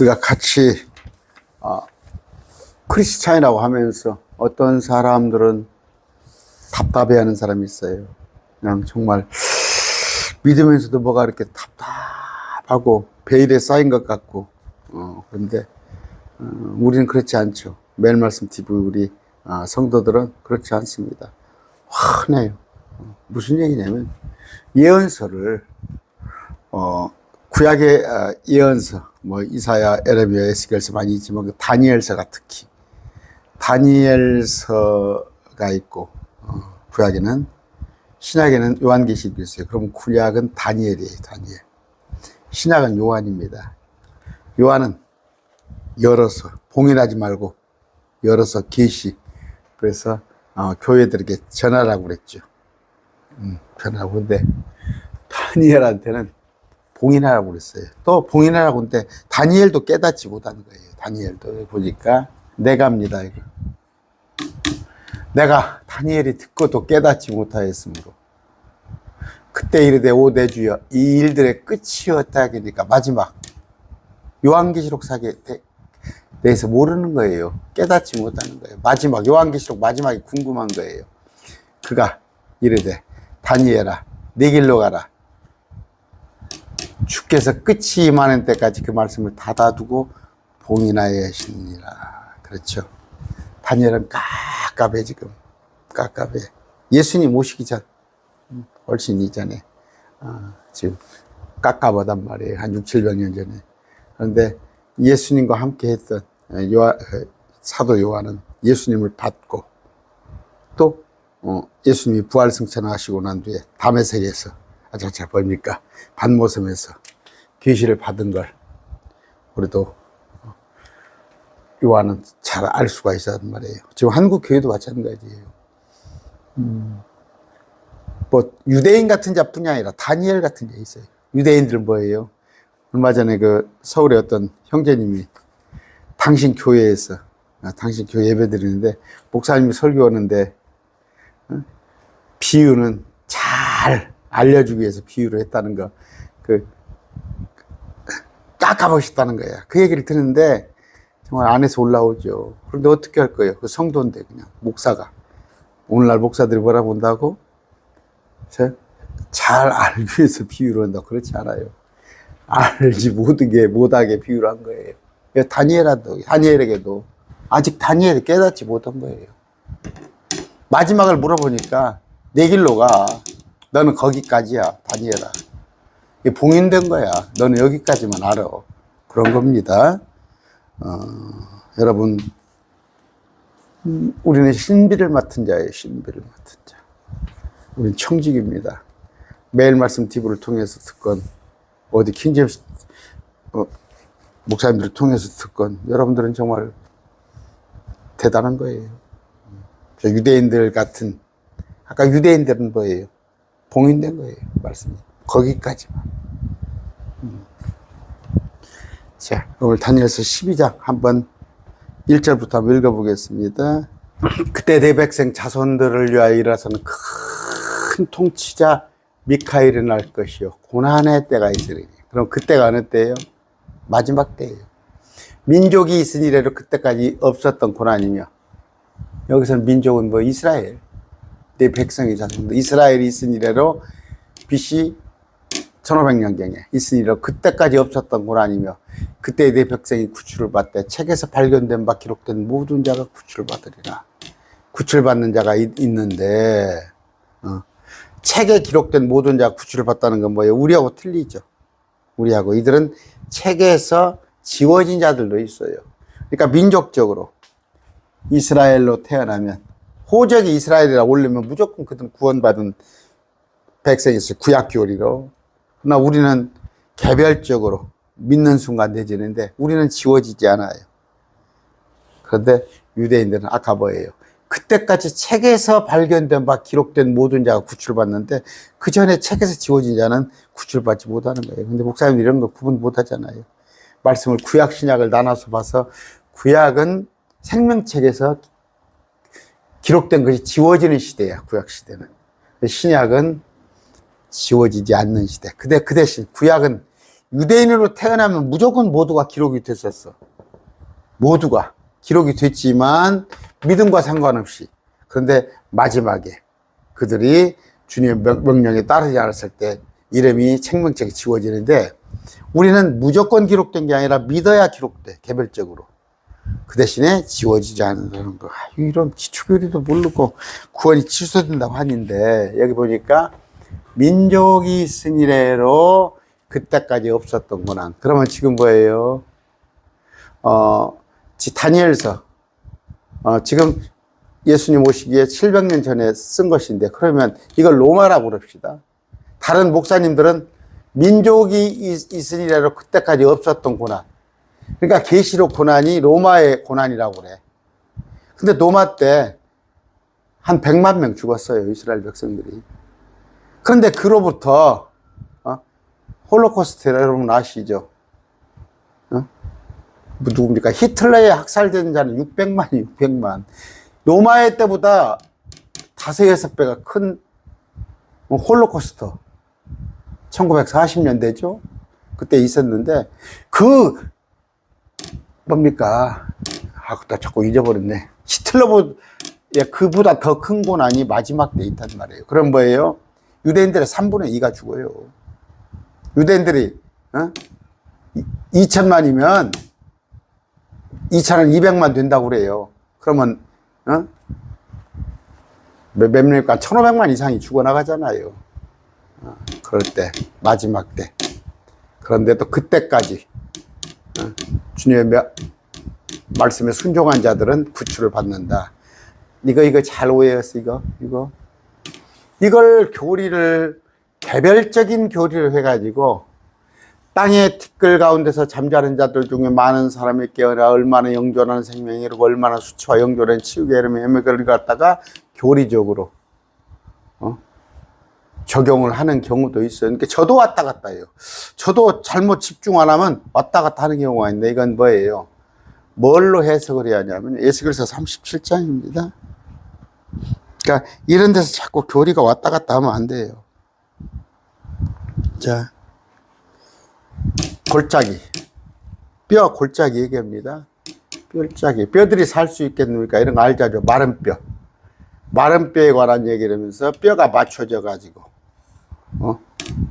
우리가 같이 아, 크리스찬이라고 하면서 어떤 사람들은 답답해하는 사람이 있어요. 그냥 정말 믿으면서도 뭐가 이렇게 답답하고 베일에 쌓인 것 같고 어, 그런데 어, 우리는 그렇지 않죠. 매일 말씀 TV 우리 아, 성도들은 그렇지 않습니다. 환해요. 어, 무슨 얘기냐면 예언서를 어, 구약의 어, 예언서, 뭐 이사야, 에레미야, 에스겔서 많이 있지만 그 다니엘서가 특히 다니엘서가 있고 어, 구약에는 신약에는 요한계시록이 있어요. 그럼 구약은 다니엘이에요. 다니엘. 신약은 요한입니다. 요한은 열어서 봉인하지 말고 열어서 계시. 그래서 어, 교회들에게 전하라고 그랬죠. 음, 전하라고 근데 다니엘한테는 봉인하라고 그랬어요. 또 봉인하라고 했는데 다니엘도 깨닫지 못하는 거예요. 다니엘도 보니까 내가입니다. 이거. 내가 다니엘이 듣고도 깨닫지 못하였으므로 그때 이르되 오 내 주여 이 일들의 끝이었다 하니까 마지막 요한계시록 사기에 대- 대해서 모르는 거예요. 깨닫지 못하는 거예요. 마지막 요한계시록 마지막이 궁금한 거예요. 그가 이르되 다니엘아 내 길로 가라. 주께서 끝이 임하는 때까지 그 말씀을 닫아두고 봉인하여 하시니라. 그렇죠. 다니엘은 깝깝해 지금. 깝깝해. 예수님 오시기 전, 음, 훨씬 이전에, 아, 지금 깝깝하단 말이에요. 한 6, 700년 전에. 그런데 예수님과 함께 했던 요한, 어, 사도 요한은 예수님을 받고 또 어, 예수님이 부활승천하시고 난 뒤에 담에색에서 아자자 뭡니까 반모섬에서 계시를 받은 걸 우리도 어, 요한은 잘 알 수가 있었단 말이에요. 지금 한국 교회도 마찬가지예요. 음, 뭐 유대인 같은 자뿐이 아니라 다니엘 같은 자 있어요. 유대인들은 뭐예요? 얼마 전에 그 서울의 어떤 형제님이 당신 교회에서 아, 당신 교회 예배 드리는데 목사님이 설교하는데 어? 비유는 잘 알려주기 위해서 비유를 했다는 거, 그, 깎아보셨다는 거야. 그 얘기를 듣는데, 정말 안에서 올라오죠. 그런데 어떻게 할 거예요? 그 성도인데, 그냥, 목사가. 오늘날 목사들이 뭐라 본다고? 저, 잘 알기 위해서 비유를 한다. 그렇지 않아요. 알지 못하게, 못하게 비유를 한 거예요. 다니엘도, 다니엘에게도, 아직 다니엘이 깨닫지 못한 거예요. 마지막을 물어보니까 내 길로 가. 너는 거기까지야, 다니엘아. 이게 봉인된 거야. 너는 여기까지만 알아. 그런 겁니다. 어, 여러분, 음, 우리는 신비를 맡은 자예요. 신비를 맡은 자. 우리는 청직입니다. 매일 말씀 TV를 통해서 듣건, 어디 킹제임스 어, 목사님들을 통해서 듣건, 여러분들은 정말 대단한 거예요. 저 유대인들 같은 아까 유대인들은 뭐예요? 봉인된 거예요. 말씀이 거기까지만. 음. 자, 오늘 다니엘서 12장 한번 1절부터 한번 읽어보겠습니다. 그때 내 백성 자손들을 위하여 일어서는 큰 통치자 미카엘이 날 것이요 고난의 때가 있으리니. 그럼 그때가 어느 때예요? 마지막 때예요. 민족이 있으니래로 그때까지 없었던 고난이며 여기서는 민족은 뭐 이스라엘 내 백성이 자손들 이스라엘이 있은 이래로 BC 1500년경에 있으니라 그때까지 없었던 고난이며 그때 내 백성이 구출을 받되 책에서 발견된 바 기록된 모든 자가 구출을 받으리라 구출받는 자가 있, 있는데 어. 책에 기록된 모든 자가 구출을 받다는 건 뭐예요? 우리하고 틀리죠 우리하고 이들은 책에서 지워진 자들도 있어요 그러니까 민족적으로 이스라엘로 태어나면 호적이 이스라엘이라 올리면 무조건 그들은 구원받은 백성이 있어요. 구약 교리로. 그러나 우리는 개별적으로 믿는 순간 되지는데 우리는 지워지지 않아요. 그런데 유대인들은 아까 뭐예요? 그때까지 책에서 발견된 바 기록된 모든 자가 구출받는데 그 전에 책에서 지워진 자는 구출받지 못하는 거예요. 근데 목사님 이런 거 구분 못 하잖아요. 말씀을 구약 신약을 나눠서 봐서 구약은 생명책에서 기록된 것이 지워지는 시대야, 구약 시대는. 신약은 지워지지 않는 시대. 근데 그 대신 구약은 유대인으로 태어나면 무조건 모두가 기록이 됐었어. 모두가 기록이 됐지만 믿음과 상관없이 그런데 마지막에 그들이 주님의 명- 명령에 따르지 않았을 때 이름이 생명책에 지워지는데 우리는 무조건 기록된 게 아니라 믿어야 기록돼 개별적으로 그 대신에 지워지지 않는 거 아, 이런 기초교리도 모르고 구원이 취소된다고 하는데 여기 보니까 민족이 있으니래로 그때까지 없었던 고난 그러면 지금 뭐예요 어 지- 다니엘서 어, 지금 예수님 오시기에 700년 전에 쓴 것인데 그러면 이걸 로마라고 그럽시다. 다른 목사님들은 민족이 있- 있으니라로 그때까지 없었던 고난. 그러니까 계시록 고난이 로마의 고난이라고 그래. 근데 로마 때 한 100만 명 죽었어요. 이스라엘 백성들이. 그런데 그로부터 어? 홀로코스트 여러분 아시죠? 어? 뭐 누굽니까? 히틀러에 학살된 자는 600만이 600만. 로마의 때보다 다섯 여섯 배가 큰 홀로코스터 1940년대죠. 그때 있었는데 그 뭡니까? 아, 나 자꾸 잊어버렸네. 히틀러보다 예, 그보다 더 큰 고난이 마지막 때 있단 말이에요. 그럼 뭐예요? 유대인들의 3분의 2가 죽어요. 유대인들이 어? 2천만이면 2천은 200만 된다고 그래요. 그러면 어? 몇, 몇 명일까? 1,500만 이상이 죽어나가잖아요. 어, 그럴 때, 마지막 때. 그런데 또 그때까지, 어, 주님의 며- 말씀에 순종한 자들은 구출을 받는다. 이거, 이거 잘 오해했어, 이거, 이거. 이걸 교리를, 개별적인 교리를 해가지고, 땅의 티끌 가운데서 잠자는 자들 중에 많은 사람이 깨어나 얼마나 영존한 생명이 이르고 얼마나 수치와 영존한 치유가 이르며 헤매를 갖다가 교리적으로 어? 적용을 하는 경우도 있어요. 그러니까 저도 왔다 갔다 해요. 저도 잘못 집중 안 하면 왔다 갔다 하는 경우가 있는데 이건 뭐예요? 뭘로 해석을 해야 하냐면 예수글서 37장입니다. 그러니까 이런 데서 자꾸 교리가 왔다 갔다 하면 안 돼요. 자, 골짜기. 뼈 골짜기 얘기합니다. 뼈짜기. 뼈들이 살 수 있겠습니까? 이런 거 알자죠. 마른 뼈. 마른 뼈에 관한 얘기를 하면서 뼈가 맞춰져 가지고, 어?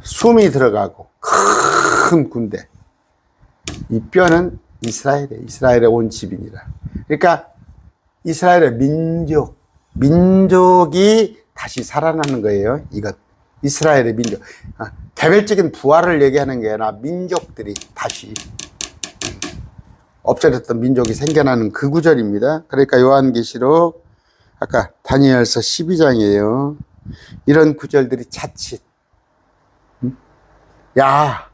숨이 들어가고, 큰 군대. 이 뼈는 이스라엘에, 이스라엘에 온 집이니라. 그러니까 이스라엘의 민족, 민족이 다시 살아나는 거예요. 이것. 이스라엘의 민족. 아, 개별적인 부활을 얘기하는 게 아니라 민족들이 다시 없어졌던 민족이 생겨나는 그 구절입니다. 그러니까 요한계시록 아까 다니엘서 12장이에요. 이런 구절들이 자칫 음? 야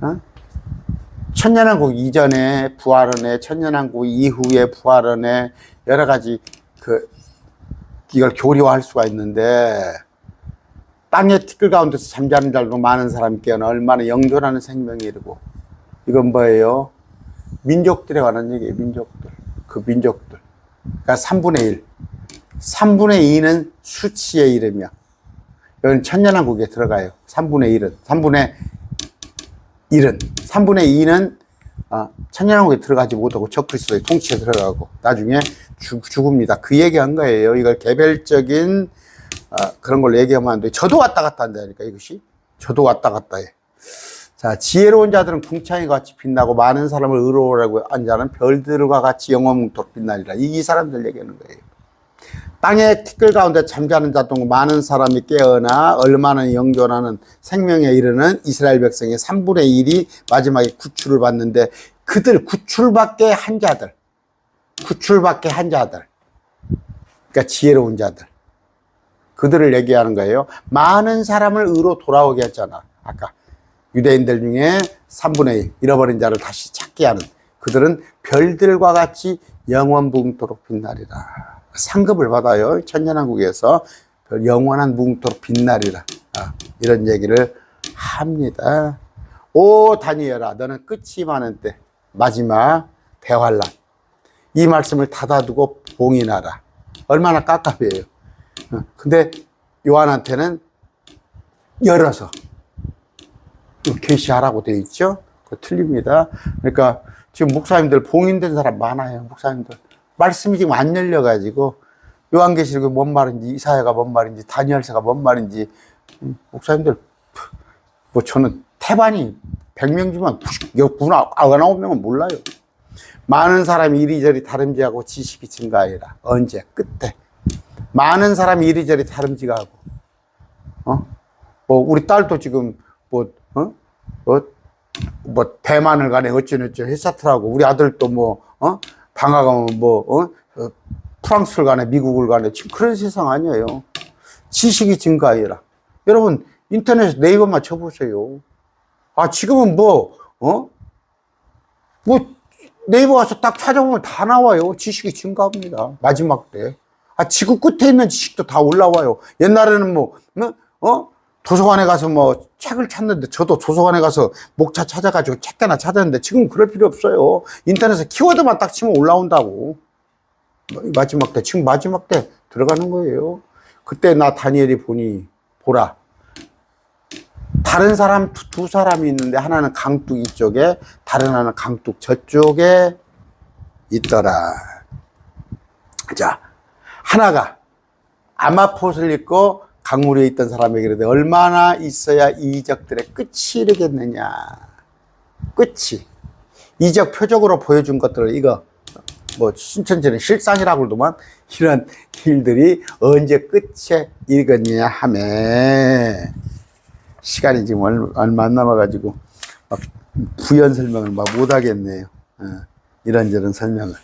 어? 천년왕국 이전에 부활은에 천년왕국 이후에 부활은에 여러 가지 그 이걸 교리화할 수가 있는데 땅의 티끌 가운데서 잠자는 자도 많은 사람이 깨어나 얼마나 영존하는 생명이 이르고 이건 뭐예요? 민족들에 관한 얘기예요. 민족들. 그 민족들. 그러니까 3분의 1. 3분의 2는 수치의 이름이야. 여기는 천년왕국에 들어가요. 3분의 1은. 3분의 1은. 3분의 2는 아, 천년왕국에 들어가지 못하고 적그리스도의 통치에 들어가고 나중에 죽, 죽습니다. 그 얘기한 거예요. 이걸 개별적인 아, 그런 걸로 얘기하면 안 돼. 저도 왔다 갔다 한다니까, 이것이. 저도 왔다 갔다 해. 자, 지혜로운 자들은 궁창이 같이 빛나고 많은 사람을 의로우라고 한 자는 별들과 같이 영원토록 빛나리라. 이, 이 사람들 얘기하는 거예요. 땅의 티끌 가운데 잠자는 자 동 많은 사람이 깨어나 얼마나 영존하는 생명에 이르는 이스라엘 백성의 3분의 1이 마지막에 구출을 받는데 그들 구출받게 한 자들, 구출받게 한 자들, 그러니까 지혜로운 자들. 그들을 얘기하는 거예요. 많은 사람을 의로 돌아오게 했잖아. 아까 유대인들 중에 3분의 1 잃어버린 자를 다시 찾게 하는 그들은 별들과 같이 영원 붕토록 빛나리라. 상급을 받아요. 천년왕국에서 별 영원한 붕토록 빛나리라. 아, 이런 얘기를 합니다. 오 다니엘아 너는 끝이 많은 때 마지막 대환란 이 말씀을 닫아두고 봉인하라. 얼마나 깝깝해요. 어, 근데 요한한테는 열어서 계시하라고 되어 있죠. 그 틀립니다. 그러니까 지금 목사님들 봉인된 사람 많아요. 목사님들 말씀이 지금 안 열려가지고 요한계시록이 뭔 말인지 이사야가 뭔 말인지 다니엘서가 뭔 말인지 음, 목사님들 뭐 저는 태반이 100명 중에 99, 99명은 몰라요. 많은 사람이 이리저리 다름질하고 지식이 증가하리라. 언제? 끝에. 많은 사람이 이리저리 다름질하고. 어? 뭐, 우리 딸도 지금, 뭐, 어? 뭐, 뭐, 대만을 가네, 어쩌고저쩌고 회사트라고. 우리 아들도 뭐, 어? 방학하면 뭐, 어? 어, 프랑스를 가네, 미국을 가네. 지금 그런 세상 아니에요. 지식이 증가하리라. 여러분, 인터넷 네이버만 쳐보세요. 아, 지금은 뭐, 어? 뭐, 네이버 가서 딱 찾아보면 다 나와요. 지식이 증가합니다. 마지막 때. 아, 지구 끝에 있는 지식도 다 올라와요. 옛날에는 뭐, 어? 어? 도서관에 가서 뭐 책을 찾는데 저도 도서관에 가서 목차 찾아가지고 책 하나 찾았는데 지금 그럴 필요 없어요. 인터넷에 키워드만 딱 치면 올라온다고. 마지막 때, 지금 마지막 때 들어가는 거예요. 그때 나 다니엘이 보니, 보라. 다른 사람 두, 두 사람이 있는데 하나는 강둑 이쪽에 다른 하나는 강둑 저쪽에 있더라. 자, 하나가 아마폿을 입고 강물에 있던 사람에게 이르되 얼마나 있어야 이 이적들의 끝이 이르겠느냐. 끝이. 이적 표적으로 보여준 것들을 이거 뭐 신천지는 실상이라고 그러더만 이런 일들이 언제 끝에 이르겠느냐 하매 시간이 지금 얼- 얼마 안 남아가지고 막 부연 설명을 막 못하겠네요. 어, 이런저런 설명을.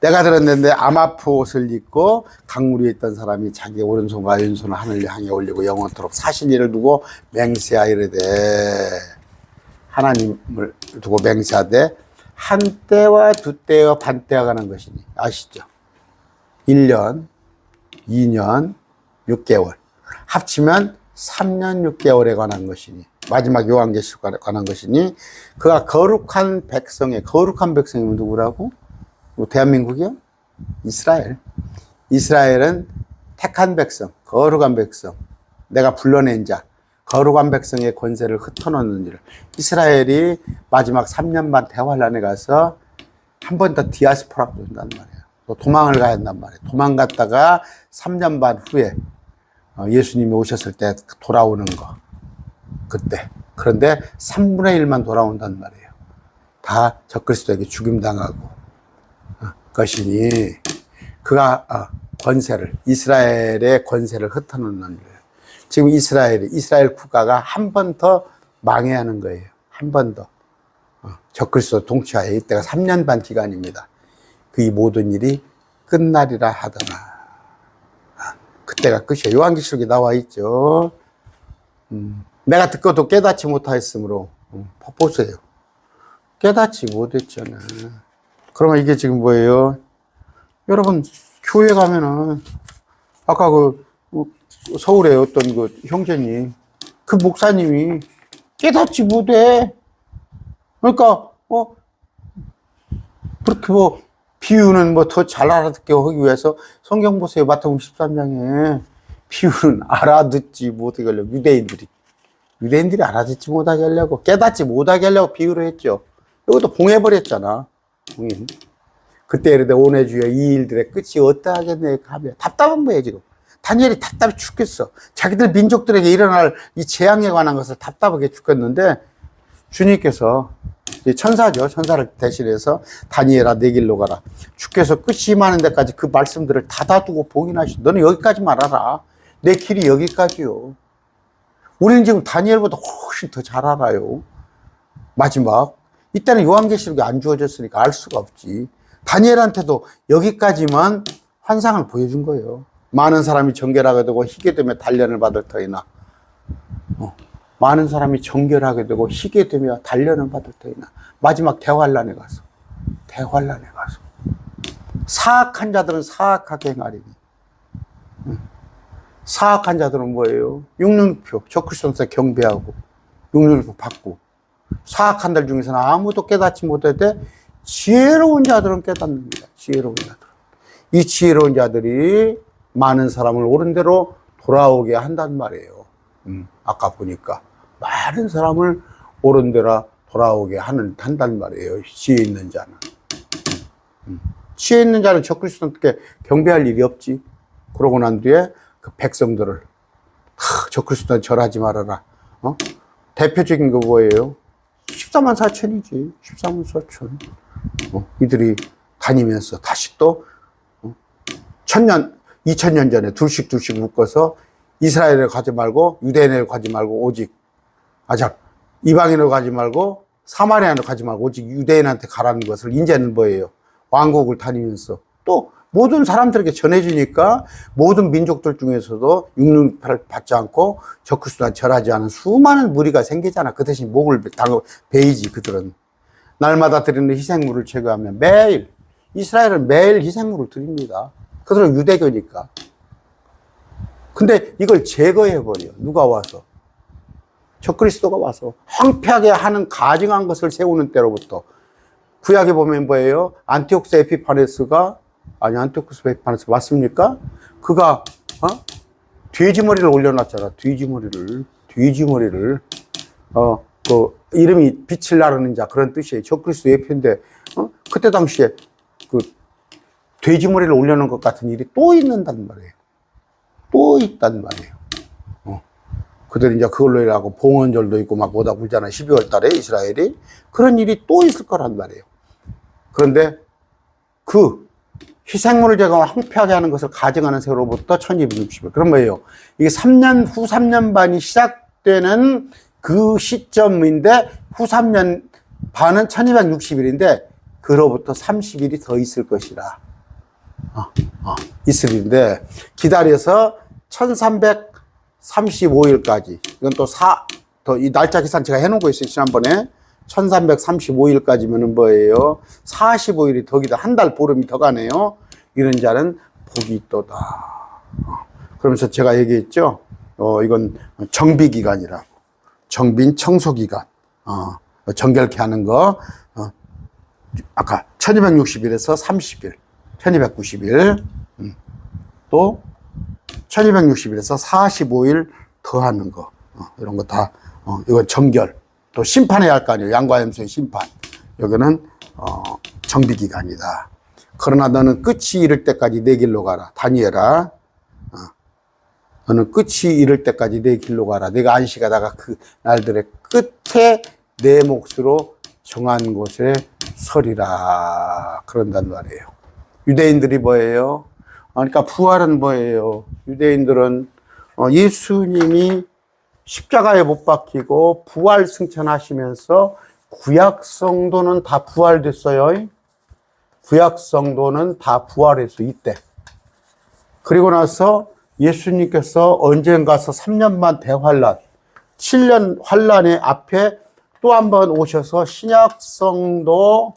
내가 들었는데 아마포옷을 입고 강물 위에 있던 사람이 자기 오른손과 왼손을 하늘을 향해 올리고 영원토록 사실 일을 두고 맹세하 이르되 하나님을 두고 맹세하되 한 때와 두 때와 반 때가 가는 것이니 아시죠? 1년, 2년, 6개월 합치면 3년 6개월에 관한 것이니 마지막 요한계시록에 관한 것이니 그가 거룩한 백성의 거룩한 백성이면 누구라고? 뭐 대한민국이요? 이스라엘. 이스라엘은 택한 백성, 거룩한 백성, 내가 불러낸 자, 거룩한 백성의 권세를 흩어놓는 일. 이스라엘이 마지막 3년 반 대환란에 가서 한 번 더 디아스포라가 된단 말이에요. 또 도망을 가야 한단 말이에요. 도망갔다가 3년 반 후에 어, 예수님이 오셨을 때 돌아오는 거. 그때. 그런데 3분의 1만 돌아온단 말이에요. 다 적그리스도에게 죽임당하고 어, 것이니 그가 어, 권세를 이스라엘의 권세를 흩어놓는 일. 지금 이스라엘이 이스라엘 국가가 한 번 더 망해야 하는 거예요. 한 번 더. 어, 적그리스도 동치하에 이때가 3년 반 기간입니다. 그 이 모든 일이 끝나리라 하더라. 아, 그때가 끝이에요. 요한계시록에 나와 있죠. 음, 내가 듣고도 깨닫지 못하였으므로 음, 보세요. 깨닫지 못했잖아. 그러면 이게 지금 뭐예요? 여러분 교회 가면은 아까 그 어, 서울에 어떤 그 형제님 그 목사님이 깨닫지 못해. 그러니까 어 그렇게 뭐 비유는 뭐 더 잘 알아듣게 하기 위해서 성경 보세요 마태복음 13장에 비유는 알아듣지 못하게 하려고 유대인들이 유대인들이 알아듣지 못하게 하려고 깨닫지 못하게 하려고 비유를 했죠. 이것도 봉해버렸잖아. 봉인. 그때 이르되 오내 주여 이 일들의 끝이 어떠하겠네 하며 답답한 거예요 지금. 다니엘이 답답해 죽겠어. 자기들 민족들에게 일어날 이 재앙에 관한 것을 답답하게 죽겠는데 주님께서 이 천사죠. 천사를 대신해서 다니엘아 내 길로 가라. 주께서 끝이 임하는 데까지 그 말씀들을 닫아두고 봉인하시. 너는 여기까지만 알아라. 내 길이 여기까지요. 우리는 지금 다니엘보다 훨씬 더 잘 알아요. 마지막. 이때는 요한계시록이 안 주어졌으니까 알 수가 없지. 다니엘한테도 여기까지만 환상을 보여준 거예요. 많은 사람이 정결하게 되고 희게 되며 단련을 받을 터이나. 어. 많은 사람이 정결하게 되고 희게 되며 단련을 받을 터이나. 마지막 대환란에 가서. 대환란에 가서. 사악한 자들은 사악하게 행하리니. 응. 사악한 자들은 뭐예요? 육륜표, 적그리스도한테 경배하고 육륜표 받고 사악한 들 중에서는 아무도 깨닫지 못할 때 지혜로운 자들은 깨닫습니다. 지혜로운 자들. 이 지혜로운 자들이 많은 사람을 옳은 대로 돌아오게 한단 말이에요. 음, 아까 보니까 많은 사람을 옳은 데라 돌아오게 하는 한단 말이에요. 지혜 있는 자는. 음. 지혜 있는 자는 적그리스도께 경배할 일이 없지. 그러고 난 뒤에 그 백성들을 하, 적그리스도는 절하지 말아라. 어? 대표적인 거 뭐예요? 14만 4천이지. 14만 4천. 어, 이들이 다니면서 다시 또 어, 천년, 2000년 전에 둘씩 둘씩 묶어서 이스라엘에 가지 말고 유대인에 가지 말고 오직 아자 이방인으로 가지 말고 사마리아로 가지 말고 오직 유대인한테 가라는 것을 이제는 뭐예요? 왕국을 다니면서 또 모든 사람들에게 전해주니까 모든 민족들 중에서도 육륜을 받지 않고 적그리스도한 절하지 않은 수많은 무리가 생기잖아. 그 대신 목을 당 베이지 그들은 날마다 드리는 희생물을 제거하면 매일 이스라엘은 매일 희생물을 드립니다. 그들은 유대교니까. 근데 이걸 제거해 버려. 누가 와서? 적그리스도가 와서 황폐하게 하는 가증한 것을 세우는 때로부터 구약에 보면 뭐예요? 안티옥스 에피파네스가 아니 안티옥스 에피파네스 맞습니까? 그가 어? 돼지머리를 올려놨잖아. 돼지머리를 돼지머리를 어 그 이름이 빛을 나르는 자 그런 뜻이에요. 적그리스도 예표인데 어? 그때 당시에 그 돼지머리를 올려놓은 것 같은 일이 또 있는단 말이에요. 또 있단 말이에요. 어. 그들이 이제 그걸로 일하고 봉헌절도 있고 막 오다 굴잖아. 12월 달에 이스라엘이. 그런 일이 또 있을 거란 말이에요. 그런데 그 희생물을 제가 황폐하게 하는 것을 가정하는 세로부터 1260일. 그럼 뭐예요? 이게 3년, 후 3년 반이 시작되는 그 시점인데 후 3년 반은 1260일인데 그로부터 30일이 더 있을 것이라. 어, 어, 있을 일인데 기다려서 1335일까지 이건 또 사, 더이 날짜 계산 제가 해놓은 거 있어요 지난번에 1335일까지면은 뭐예요? 45일이 더기다. 한 달 보름이 더 가네요. 이런 자는 복이 있도다. 어, 그러면서 제가 얘기했죠? 어 이건 정비기간이라고 정빈 청소기간. 어, 정결케 하는 거. 어, 아까 1260일에서 30일 1290일, 음. 또 1260일에서 45일 더 하는 거, 어, 이런 거 다, 어, 이건 정결. 또 심판해야 할 거 아니에요. 양과 염소의 심판. 여기는, 어, 정비 기간이다. 그러나 너는 끝이 이를 때까지 내 길로 가라. 다니엘아. 어. 너는 끝이 이를 때까지 내 길로 가라. 내가 안식하다가 그 날들의 끝에 내 몫으로 정한 곳에 서리라. 그런단 말이에요. 유대인들이 뭐예요? 그러니까 부활은 뭐예요? 유대인들은 어, 예수님이 십자가에 못 박히고 부활 승천하시면서 구약 성도는 다 부활됐어요. 구약 성도는 다 부활해서 이때. 그리고 나서 예수님께서 언젠가서 3년만 대환란, 7년 환란의 앞에 또 한 번 오셔서 신약 성도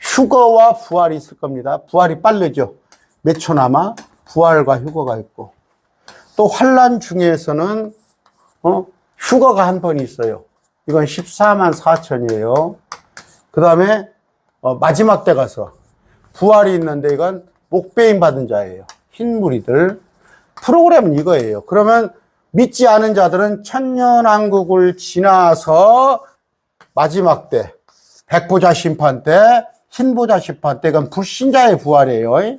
휴거와 부활이 있을 겁니다. 부활이 빠르죠. 몇 초 남아 부활과 휴거가 있고 또 환란 중에서는 어, 휴거가 한 번 있어요. 이건 14만 4천이에요. 그 다음에 어, 마지막 때 가서 부활이 있는데 이건 목배임 받은 자예요. 흰 무리들. 프로그램은 이거예요. 그러면 믿지 않은 자들은 천년왕국을 지나서 마지막 때 백보자 심판 때 흰보자 심판 때 그건 불신자의 부활이에요.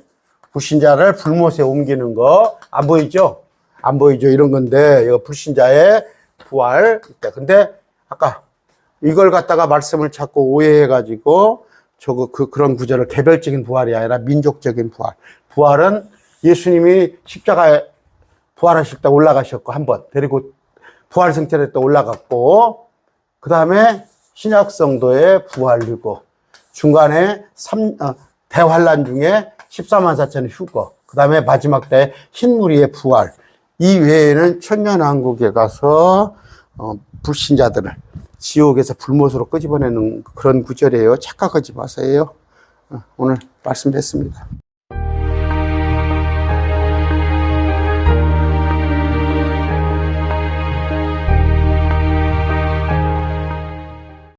불신자를 불못에 옮기는 거 안 보이죠? 안 보이죠? 이런 건데 이거 불신자의 부활. 근데 아까 이걸 갖다가 말씀을 찾고 오해해가지고 저거 그 그런 구절을 개별적인 부활이 아니라 민족적인 부활. 부활은 예수님이 십자가에 부활하실 때 올라가셨고 한번 데리고 부활 승천에 또 올라갔고 그 다음에 신약 성도의 부활이고 중간에 삼, 어, 대환란 중에 14만 4천의 휴거, 그 다음에 마지막 때 흰무리의 부활. 이 외에는 천년왕국에 가서 어, 불신자들을 지옥에서 불못으로 끄집어내는 그런 구절이에요. 착각하지 마세요. 어, 오늘 말씀됐습니다.